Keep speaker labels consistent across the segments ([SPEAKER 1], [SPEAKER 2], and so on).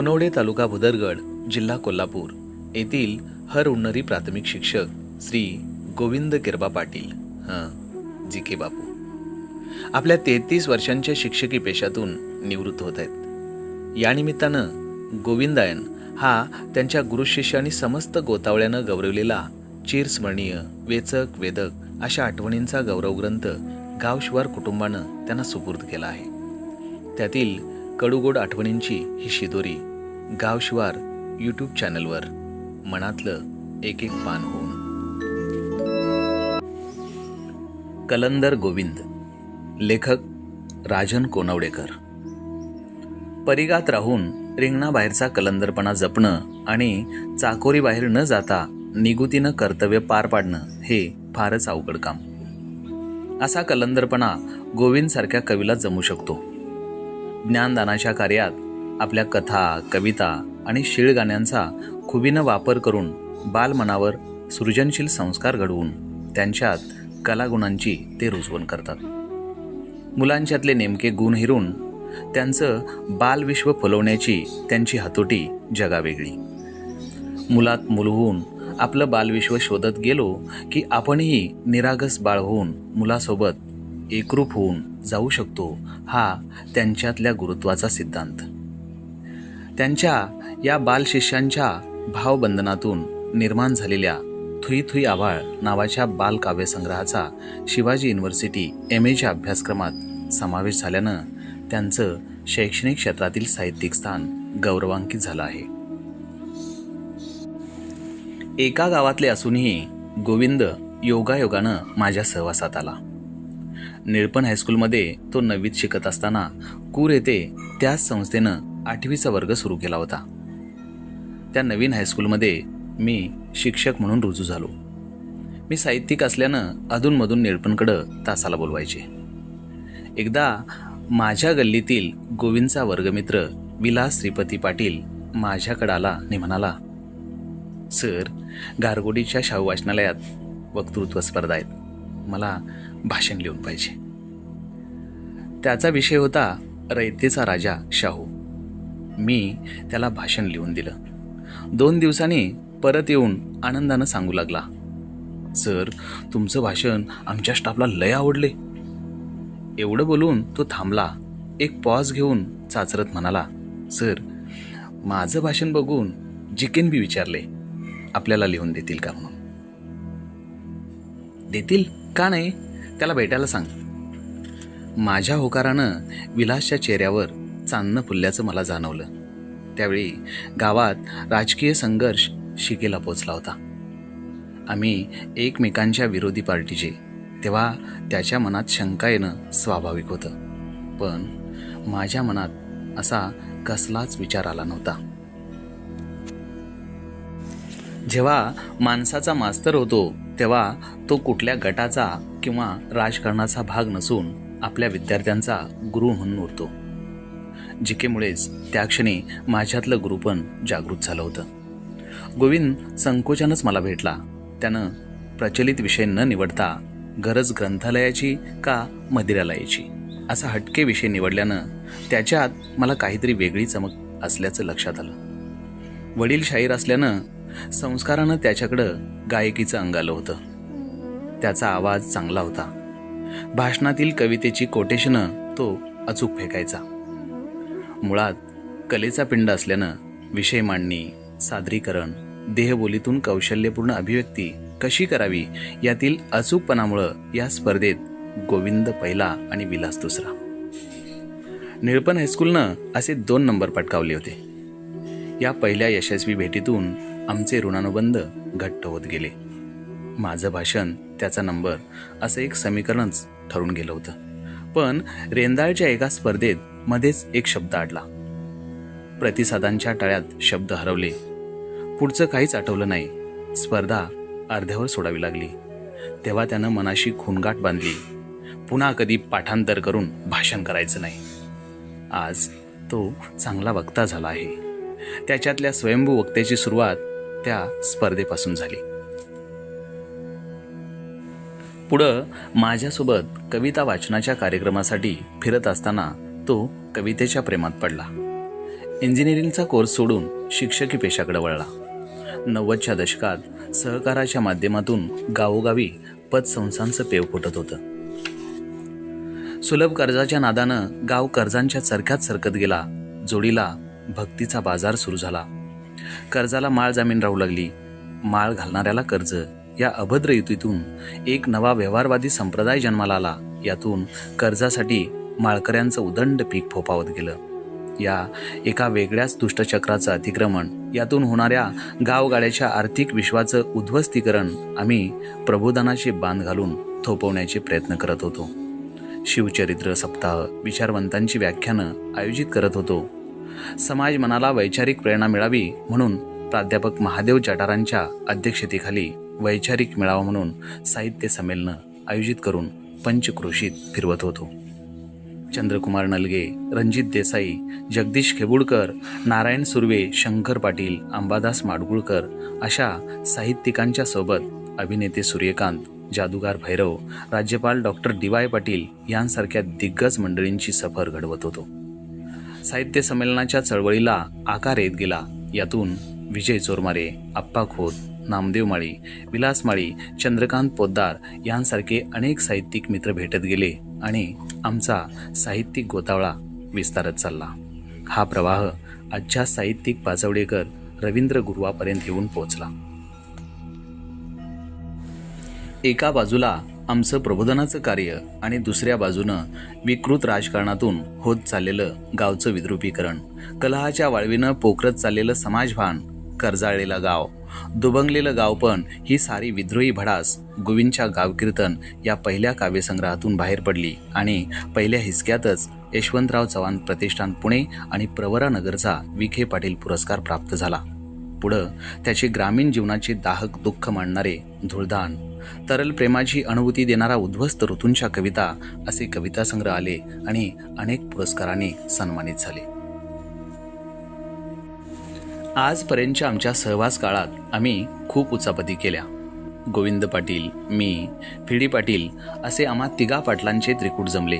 [SPEAKER 1] गोनवडे तालुका भुदरगड जिल्हा कोल्हापूर. येथील हर उन्नरी प्राथमिक शिक्षक श्री गोविंद किरबा पाटील. हां जी के बापू. आपल्या तेहतीस वर्षांच्या शिक्षकी पेशातून निवृत्त होत आहेत. या निमित्तानं गोविंदायन हा त्यांच्या गुरुशिष्यानी समस्त गोतावळ्यानं गौरवलेला चिरस्मरणीय वेचक वेदक अशा आठवणींचा गौरवग्रंथ गावशिवार कुटुंबानं त्यांना सुपूर्द केला आहे. त्यातील कडूगोड आठवणींची ही शिदोरी गावशिवार यूट्यूब चॅनलवर मनातलं एक एक पान होऊन. कलंदर गोविंद लेखक राजन कोनवडेकर. परिगात राहून रिंगणाबाहेरचा कलंदरपणा जपणं आणि चाकोरीबाहेर न जाता निगुतीनं कर्तव्य पार पाडणं हे फारच अवघड काम. असा कलंदरपणा गोविंदसारख्या कवीला जमू शकतो. ज्ञानदानाच्या कार्यात आपल्या कथा कविता आणि शीळ गाण्यांचा खुबीनं वापर करून बालमनावर सृजनशील संस्कार घडवून त्यांच्यात कलागुणांची ते रुजवण करतात. मुलांच्यातले नेमके गुण हिरून त्यांचं बालविश्व फुलवण्याची त्यांची हातोटी जगावेगळी मुलात मूल होऊन आपलं बालविश्व शोधत गेलो की आपणही निरागस बाळ होऊन मुलासोबत एकरूप होऊन जाऊ शकतो हा त्यांच्यातल्या गुरुत्वाचा सिद्धांत. त्यांच्या या बालशिष्यांच्या भावबंधनातून निर्माण झालेल्या थुई थुई आभाळ नावाच्या बालकाव्यसंग्रहाचा शिवाजी युनिव्हर्सिटी एम एच्या अभ्यासक्रमात समावेश झाल्यानं त्यांचं शैक्षणिक क्षेत्रातील साहित्यिक स्थान गौरवांकित झालं आहे. एका गावातले असूनही गोविंद योगायोगानं माझ्या सहवासात आला. निळपण हायस्कूलमध्ये तो नववीत शिकत असताना कूर येथे त्याच संस्थेनं आठवीचा वर्ग सुरू केला होता. त्या नवीन हायस्कूलमध्ये मी शिक्षक म्हणून रुजू झालो. मी साहित्यिक असल्यानं अधूनमधून निळपणकडं तासाला बोलवायचे. एकदा माझ्या गल्लीतील गोविंदचा वर्गमित्र विलास श्रीपती पाटील माझ्याकडं आला आणि म्हणाला सर गारगोडीच्या शाहू वाचनालयात वक्तृत्व स्पर्धा आहेत. मला भाषण लिहून पाहिजे. त्याचा विषय होता रयतेचा राजा शाहू. मी त्याला भाषण लिहून दिलं. दोन दिवसांनी परत येऊन आनंदानं सांगू लागला सर तुमचं भाषण आमच्या स्टाफला लय आवडले. एवढं बोलून तो थांबला एक पॉज घेऊन चाचरत म्हणाला सर माझं भाषण बघून जिकेन बी विचारले आपल्याला लिहून देतील का म्हणून. देतील? का नाही? त्याला भेटायला सांग. माझ्या होकारानं विलासच्या चेहऱ्यावर चांदणं फुलल्याचं मला जाणवलं. त्यावेळी गावात राजकीय संघर्ष शिकेला पोचला होता. आम्ही एकमेकांच्या विरोधी पार्टीचे तेव्हा त्याच्या मनात शंका येणं स्वाभाविक होतं. पण माझ्या मनात असा कसलाच विचार आला नव्हता. जेव्हा माणसाचा मास्तर होतो तेव्हा तो कुठल्या गटाचा किंवा राजकारणाचा भाग नसून आपल्या विद्यार्थ्यांचा गुरु म्हणून उरतो. जिकेमुळेच त्या क्षणी माझ्यातलं गुरुपण जागृत झालं होतं. गोविंद संकोचानंच मला भेटला. त्यानं प्रचलित विषय न निवडता गरज ग्रंथालयाची का मदिरालयाची असा हटके विषय निवडल्यानं त्याच्यात मला काहीतरी वेगळी चमक असल्याचं लक्षात आलं. वडील शाहीर असल्यानं संस्कारानं त्याच्याकडं गायकीचं अंग आलं होतं. त्याचा आवाज चांगला होता. भाषणातील कवितेची कोटेशनं तो अचूक फेकायचा. मुळात कलेचा पिंड असल्यानं विषय मांडणी सादरीकरण देहबोलीतून कौशल्यपूर्ण अभिव्यक्ती कशी करावी यातील अचूकपणामुळं या स्पर्धेत गोविंद पहिला आणि विलास दुसरा. निळपण हायस्कूलनं असे दोन नंबर पटकावले होते. या पहिल्या यशस्वी भेटीतून आमचे ऋणानुबंध घट्ट होत गेले. माझं भाषण त्याचा नंबर असं एक समीकरणच ठरून गेलं होतं. पण रेंदाळच्या एका स्पर्धेत मध्येच एक शब्द अडला प्रतिसादांच्या टाळ्यात शब्द हरवले. पुढचं काहीच आठवलं नाही. स्पर्धा अर्ध्यावर सोडावी लागली. तेव्हा त्यानं मनाशी खूनगाठ बांधली. पुन्हा कधी पाठांतर करून भाषण करायचं नाही. आज तो चांगला वक्ता झाला आहे. त्याच्यातल्या स्वयंभू वक्त्याची सुरुवात त्या स्पर्धेपासून झाली. पुढं माझ्यासोबत कविता वाचनाच्या कार्यक्रमासाठी फिरत असताना तो कवितेच्या प्रेमात पडला. इंजिनिअरिंगचा कोर्स सोडून शिक्षकी पेशाकडे वळला. नव्वदच्या दशकात सहकाराच्या माध्यमातून गावोगावी पतसंस्थांचं पेव फुटत होतं. सुलभ कर्जाच्या नादानं गाव कर्जांच्या चरख्यात सरकत गेला. जोडीला भक्तीचा बाजार सुरू झाला. कर्जाला माळ जामीन राहू लागली. माळ घालणाऱ्याला कर्ज. या अभद्र युतीतून एक नवा व्यवहारवादी संप्रदाय जन्माला आला. यातून कर्जासाठी माळकऱ्यांचं उदंड पीक फोपावत गेलं. या एका वेगळ्याच दुष्टचक्राचं अतिक्रमण यातून होणाऱ्या गावगाड्याच्या आर्थिक विश्वाचं उद्ध्वस्तीकरण आम्ही प्रबोधनाची बांध घालून थोपवण्याचे प्रयत्न करत होतो. शिवचरित्र सप्ताह विचारवंतांची व्याख्यानं आयोजित करत होतो. समाज मनाला वैचारिक प्रेरणा मिळावी म्हणून प्राध्यापक महादेव जटारांच्या अध्यक्षतेखाली वैचारिक मेळावा म्हणून साहित्य संमेलनं आयोजित करून पंचक्रोशीत फिरवत होतो. चंद्रकुमार नलगे रणजित देसाई जगदीश खेबुडकर नारायण सुर्वे शंकर पाटील अंबादास माडगुळकर अशा साहित्यिकांच्या सोबत अभिनेते सूर्यकांत जादूगार भैरव राज्यपाल डॉक्टर डी वाय पाटील यांसारख्या दिग्गज मंडळींची सफर घडवत होतो. साहित्य संमेलनाच्या चळवळीला आकार येत गेला. यातून विजय चोरमारे आप्पा खोत नामदेव माळी विलास माळी चंद्रकांत पोद्दार यांसारखे अनेक साहित्यिक मित्र भेटत गेले आणि आमचा साहित्यिक गोतावळा विस्तारत चालला. हा प्रवाह आजच्या साहित्यिक पाचवडेकर रवींद्र गुरुवापर्यंत येऊन पोहोचला. एका बाजूला आमचं प्रबोधनाचं कार्य आणि दुसऱ्या बाजूनं विकृत राजकारणातून होत चाललेलं गावचं विद्रुपीकरण कलहाच्या वाळवीनं पोखरत चाललेलं समाजभान कर्जाळलेला गाव दुबंगलेलं गावपण ही सारी विद्रोही भडास गोविंदच्या गावकीर्तन या पहिल्या काव्यसंग्रहातून बाहेर पडली आणि पहिल्या हिसक्यातच यशवंतराव चव्हाण प्रतिष्ठान पुणे आणि प्रवरानगरचा विखे पाटील पुरस्कार प्राप्त झाला. पुढं त्याचे ग्रामीण जीवनाची दाहक दुःख मांडणारे धुळदान तरल प्रेमाची अनुभूती देणारा उद्ध्वस्त ऋतूंच्या कविता असे कविता संग्रह आले आणि अनेक पुरस्काराने सन्मानित झाले. आजपर्यंतच्या आमच्या सहवास काळात आम्ही खूप उचापती केल्या. गोविंद पाटील मी फिडी पाटील असे आम्हा तिघा पाटलांचे त्रिकूट जमले.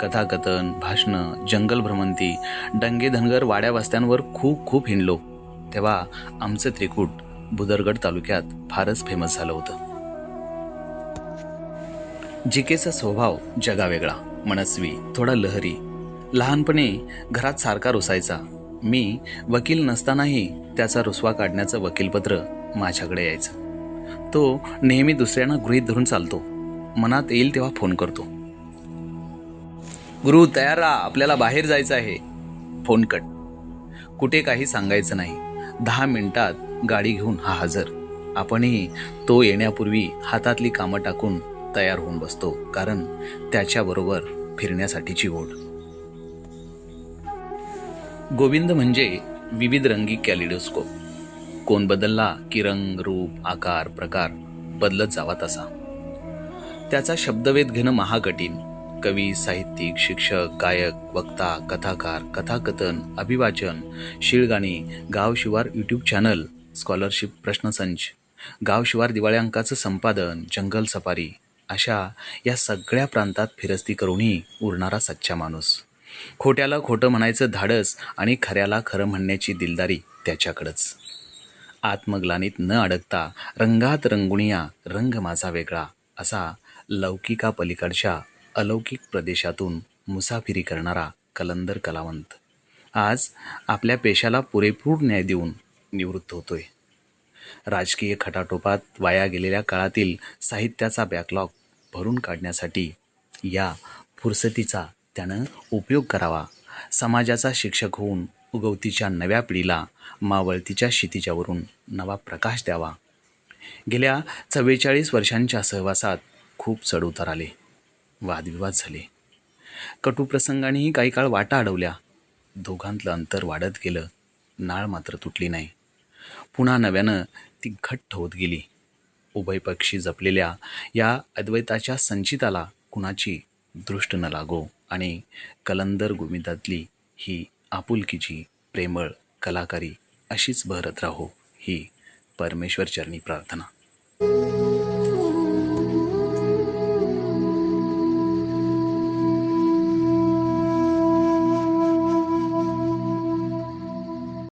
[SPEAKER 1] कथाकथन भाषणं जंगल भ्रमंती डंगे धनगर वाड्या वस्त्यांवर खूप खूप हिंडलो. तेव्हा आमचं त्रिकूट भुदरगड तालुक्यात फारच फेमस झालं होतं. जिकेचा स्वभाव जगावेगळा मनस्वी थोडा लहरी. लहानपणी घरात सारखा रुसायचा. मी वकील नसतानाही त्याचा रुसवा काढण्याचं वकीलपत्र माझ्याकडे यायचं. तो नेहमी दुसऱ्यांना गृहीत धरून चालतो. मनात येईल तेव्हा फोन करतो. गुरु तयार राहा आपल्याला बाहेर जायचं आहे. Phone cut. कुठे काही सांगायचं नाही. दहा मिनिटात गाडी घेऊन हा हजर. आपणही तो येण्यापूर्वी हातातली कामं टाकून तयार होऊन बसतो. कारण त्याच्याबरोबर फिरण्यासाठीची ओढ. गोविंद म्हणजे विविध रंगी कॅलिडोस्कोप. कोण बदलला की रंग रूप आकार प्रकार बदलत जावा तसा. त्याचा शब्दवेध घेणं महाकठीण. कवी साहित्यिक शिक्षक गायक वक्ता कथाकार कथाकथन अभिवाचन शिळगाणी गावशिवार यूट्यूब चॅनल स्कॉलरशिप प्रश्नसंच गावशिवार दिवाळ्यांकाचं दिवाळी अंकाचं संपादन जंगल सफारी अशा या सगळ्या प्रांतात फिरस्ती करूनही उरणारा सच्चा माणूस. खोट्याला खोटं म्हणायचं धाडस आणि खऱ्याला खरं म्हणण्याची दिलदारी त्याच्याकडंच. आत्मग्लानीत न अडकता रंगात रंगुणिया रंग माझा वेगळा असा लौकिका पलीकडच्या अलौकिक प्रदेशातून मुसाफिरी करणारा कलंदर कलावंत. आज आपल्या पेशाला पुरेपूर न्याय देऊन निवृत्त होतोय. राजकीय खटाटोपात वाया गेलेल्या काळातील साहित्याचा बॅकलॉग भरून काढण्यासाठी या फुरसतीचा त्यानं उपयोग करावा. समाजाचा शिक्षक होऊन उगवतीच्या नव्या पिढीला मावळतीच्या क्षितिजावरून नवा प्रकाश द्यावा. गेल्या चव्वेचाळीस वर्षांच्या सहवासात खूप चढउतार आले. वादविवाद झाले. कटुप्रसंगानेही काही काळ वाटा अडवल्या. दोघांतलं अंतर वाढत गेलं. नाळ मात्र तुटली नाही. पुन्हा नव्यानं ती घट्ट होत गेली. उभयपक्षी जपलेल्या या अद्वैताच्या संचिताला कुणाची दृष्ट न लागो. आणि कलंदर गुमितातली ही आपुलकीची प्रेमळ कलाकारी अशीच बहरत राहो ही परमेश्वर चरणी प्रार्थना.